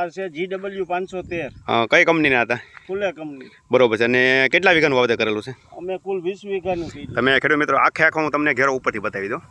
આ છે જીડબલ્યુ પાંચસો તેર કઈ કંપનીના હતા? ફૂલે કંપની. બરોબર છે. અને કેટલા વીઘાનું વાવેતર કરેલું છે? અમે કુલ વીસ વીઘાનું તમે ખેડૂત મિત્રો આખે આખો હું તમને ઘેરો ઉપરથી બતાવી દઉં.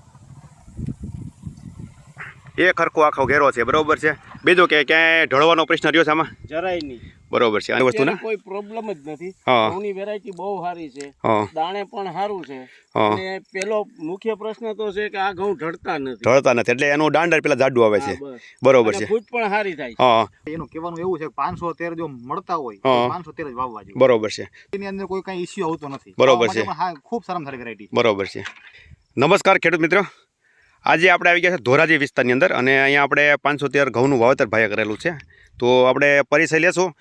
એ ખરખો આખો ઘેરો છે બરોબર છે? બીજું કે ક્યાંય ઢળવાનો પ્રશ્ન રહ્યો છે આમાં? જરાય નહીં. બરોબર છે આ વસ્તુ ના? કોઈ પ્રોબ્લેમ જ નથી. ઘઉંની વેરાયટી બહુ સારી છે. દાણે પણ સારું છે. અને પેલો મુખ્ય પ્રશ્ન તો છે કે આ ઘઉં ઢળતા નથી. ઢળતા નથી એટલે એનું દાંડર પેલા જાડું આવે છે. બરોબર છે. ફૂટ પણ સારી થાય છે. હા. એનું કહેવાનું એવું છે કે પાંચસો તેર જો મળતા હોય હા. પાંચસો તેર જ વાવવા જોઈએ. બરોબર છે. એની અંદર કોઈ કઈ ઇસ્યુ આવતો નથી. બરોબર છે. હા ખૂબ સારામાં સારી વેરાયટી બરોબર છે. નમસ્કાર ખેડૂત મિત્રો. આજે આપણે આવી ગયા છે ધોરાજી વિસ્તારની અંદર અને અહીંયા આપણે પાંચસો તેર ઘઉંનું વાવેતર ભાઈએ કરેલું છે. તો આપણે પરિચય લેશું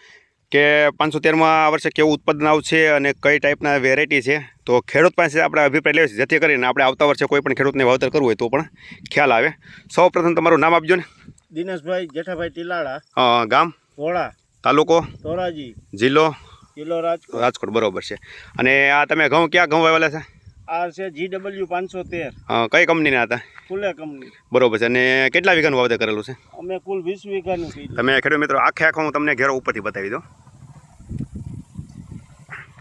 કે પાંચસો તેરમાં આ વર્ષે કેવું ઉત્પાદન આવશે અને કઈ ટાઈપના વેરાયટી છે. તો ખેડૂત પાસે આપણે અભિપ્રાય લેવો છે. જેથી કરીને આપણે આવતા વર્ષે કોઈ પણ ખેડૂતને વાવેતર કરવું હોય તો પણ ખ્યાલ આવે. સૌ પ્રથમ તમારું નામ આપજો ને. દિનેશભાઈ જેઠાભાઈ તિલાળા ગામ? ભોળા તાલુકો? ધોરાજી. જિલ્લો? જિલ્લો રાજકોટ. રાજકોટ બરોબર છે. અને આ તમે ઘઉં ક્યાં ઘઉં વાવેલા છે? આ છે જીડબલ્યુ પાંચસો તેર કઈ કંપનીના હતા? ફૂલે કંપની. બરોબર છે. અને કેટલા વીઘાનું વાવેતર કરેલું છે? અમે કુલ વીસ વીઘાનું તમે ખેડૂત મિત્રો આખે આખો હું તમને ઘેરો ઉપરથી બતાવી દઉં.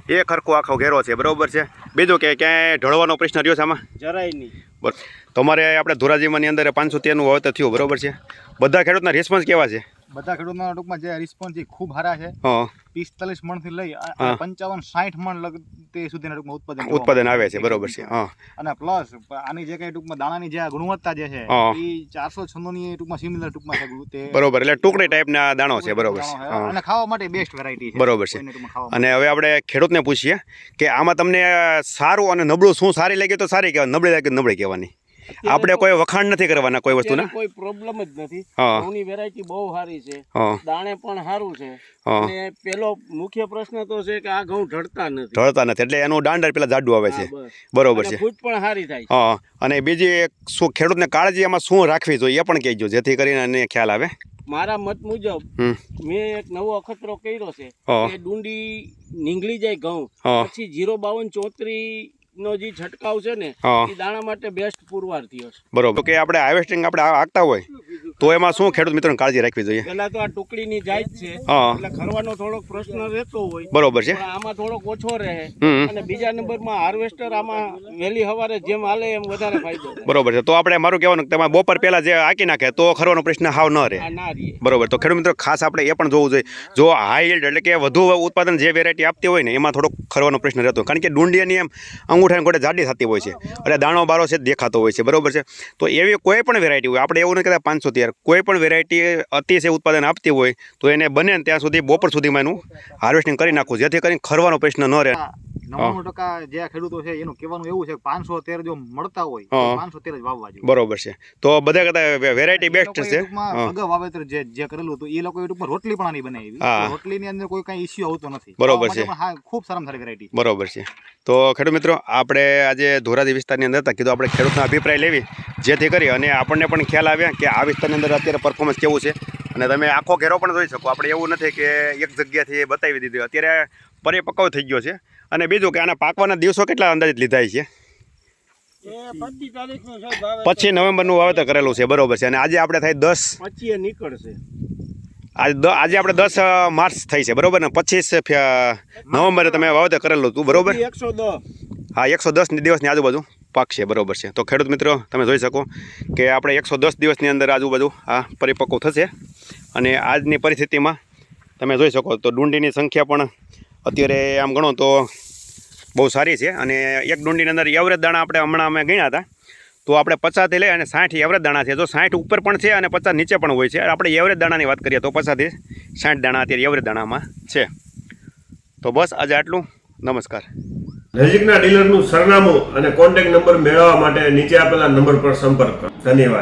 એ ખરખો આખો ઘેરો છે બરોબર છે? બીજું કે ક્યાંય ઢળવાનો પ્રશ્ન રહ્યો છે આમાં? જરાય નહીં. બરોબર. તમારે આપણે ધોરાજીમાંની અંદર પાંચસો તેરનું વાવેતર થયું બરોબર છે? બધા ખેડૂતના રિસ્પોન્સ કેવા છે? બધા ખેડૂતોના ટૂંકમાં જે રિસ્પોન્સ છે ખૂબ સારા છે. પિસ્તાલીસ મણથી લઈ પંચાવન સાઠ મણ તે સુધીના ટૂંકમાં ઉત્પાદન ઉત્પાદન આવે છે બરોબર છે અને પ્લસ આની જે કઈ ટૂંકમાં દાણાની જે ગુણવત્તા જે છે એ ચારસો છન્નુની ટૂંકમાં સિમિલર ટૂંકમાં છે તે બરોબર એટલે ટુકડી ટાઈપના દાણો છે બરોબર છે અને ખાવા માટે બેસ્ટ વેરાયટી છે. બરોબર છે. અને હવે આપણે ખેડૂતને પૂછીએ કે આમાં તમને સારું અને નબળું શું સારી લાગે તો સારી કહેવાય નબળી લાગે નબળી કહેવાની. આપણે કોઈ વખાણ નથી કરવાના કોઈ વસ્તુના? કોઈ પ્રોબ્લેમ જ નથી. ઘઉંની વેરાયટી બહુ સારી છે. દાણે પણ સારું છે. અને પેલો મુખ્ય પ્રશ્ન તો છે કે આ ઘઉં ઢળતા નથી. ઢળતા નથી એટલે એનું દાંડર પેલા જાડું આવે છે. બરોબર છે. ફૂટ પણ સારી થાય હા અને બીજી એક શું ખેડૂતને કાળજી એમાં શું રાખવી જોઈએ એ પણ કહેજો જેથી કરીને એને ખ્યાલ આવે. મારા મત મુજબ મેં એક નવો અખતરો કર્યો છે કે ડુંડી નીંગળી જાય ઘઉં પછી જીરો બાવન ચોત્રી નો જે છંટકાવ છે ને એ દાણા માટે બેસ્ટ પુરવાર થયો છે. બરોબર. કે આપણે હાર્વેસ્ટિંગ આપણે આગતા હોય? તો એમાં શું ખેડૂત મિત્રોને કાળજી રાખવી જોઈએ? પેલા તો આ ટુકડીની જાય છે. એટલે ખરવાનો થોડોક પ્રશ્ન રહેતો હોય. બરોબર છે. આમાં થોડોક ઓછો રહે. અને બીજા નંબરમાં હાર્વેસ્ટર આમાં વહેલી સવારે જેમ હાલે એમ વધારે ફાયદો બરોબર છે. તો આપણે મારું કહેવાનું કે તમારે બપોર પહેલા જે હાંકી નાખે તો ખરવાનો પ્રશ્ન હાવ ન રહે. બરોબર. તો ખેડૂત મિત્રો ખાસ આપણે એ પણ જોવું જોઈએ. જો હાઈ યીલ્ડ એટલે કે વધુ ઉત્પાદન જે વેરાયટી આપતી હોય ને એમાં થોડોક ખરવાનો પ્રશ્ન રહેતો કારણ કે ડુંડિયાની એમ અંગૂઠાની ગોટે જાડી થતી હોય છે. એટલે દાણો બારો છે દેખાતો હોય છે. બરોબર છે? તો એવી કોઈ પણ વેરાયટી હોય. આપણે એવું નથી કહેતા પાંચસો તેર કોઈ પણ વેરાયટી અતિશય ઉત્પાદન આપતી હોય તો એને બને ત્યાં સુધી બપોર સુધીમાં એનું હાર્વેસ્ટિંગ કરી નાખવું, જેથી કરીને ખરવાનો પ્રશ્ન ન રહે. નવ્વાણું ટકા જે ખેડૂતો છે એનું કહેવાનું એવું છે કે પાંચસો તેર જો મળતા હોય પાંચસો તેર જ વાવવા જોઈએ. બરોબર છે. તો બધા કરતા વેરાયટી બેસ્ટ છે. અગાઉ વાવેતર જે જે કરેલું હતું એ લોકો ટૂંકમાં રોટલી પણ આની બનાવી રોટલી રોટલીની અંદર કોઈ કઈ ઇસ્યુ આવતો નથી. બરોબર છે. હા ખૂબ સારામાં સારી વેરાયટી બરોબર છે. તો ખેડૂત મિત્રો આપણે આજે ધોરાજી વિસ્તારની અંદર હતા. કીધું આપણે ખેડૂતનો અભિપ્રાય લેવી જેથી કરી અને આપણને પણ ખ્યાલ આવ્યા કે આ વિસ્તારની અંદર અત્યારે પરફોર્મન્સ કેવું છે. અને તમે આખો ઘેરો પણ જોઈ શકો. આપણે એવું નથી કે એક જગ્યાથી બતાવી દીધું. અત્યારે પરિપક્વ થઈ ગયો છે. અને બીજું કે આના પાકવાના દિવસો કેટલા અંદાજિત લીધા છે? પચીસ નવેમ્બરનું વાવેતર કરેલું છે બરોબર છે. અને આજે આપણે થાય દસ? પચીએ નીકળશે. આજે આજે આપણે દસ માર્ચ થઈ છે બરોબર ને? પચીસ નવેમ્બરે તમે વાવેતર કરેલું હતું બરોબર? એકસો હા એકસો દસ દિવસની આજુબાજુ પાક છે બરોબર છે. તો ખેડૂત મિત્રો તમે જોઈ શકો કે આપણે એકસો દસ દિવસની અંદર આજુબાજુ આ પરિપક્વ થશે. અને આજની પરિસ્થિતિમાં તમે જોઈ શકો તો ડુંડીની સંખ્યા પણ અત્યારે આમ ગણો તો બહુ સારી છે અને એક ડુંડીની અંદર એવરેજ દાણા આપણે હમણાં અમે ગણ્યા હતા. તો આપણે પચાસથી લઈ અને સાઠ એવરેજ દાણા છે. તો સાઠ ઉપર પણ છે અને પચાસ નીચે પણ હોય છે. આપણે એવરેજ દાણાની વાત કરીએ તો પચાસથી સાઠ દાણા અત્યારે એવરેજ દાણામાં છે. તો બસ આજે આટલું. નમસ્કાર. નજીકના ડીલરનું સરનામું અને કોન્ટેક્ટ નંબર મેળવવા માટે નીચે આપેલા નંબર પર સંપર્ક કરો. ધન્યવાદ.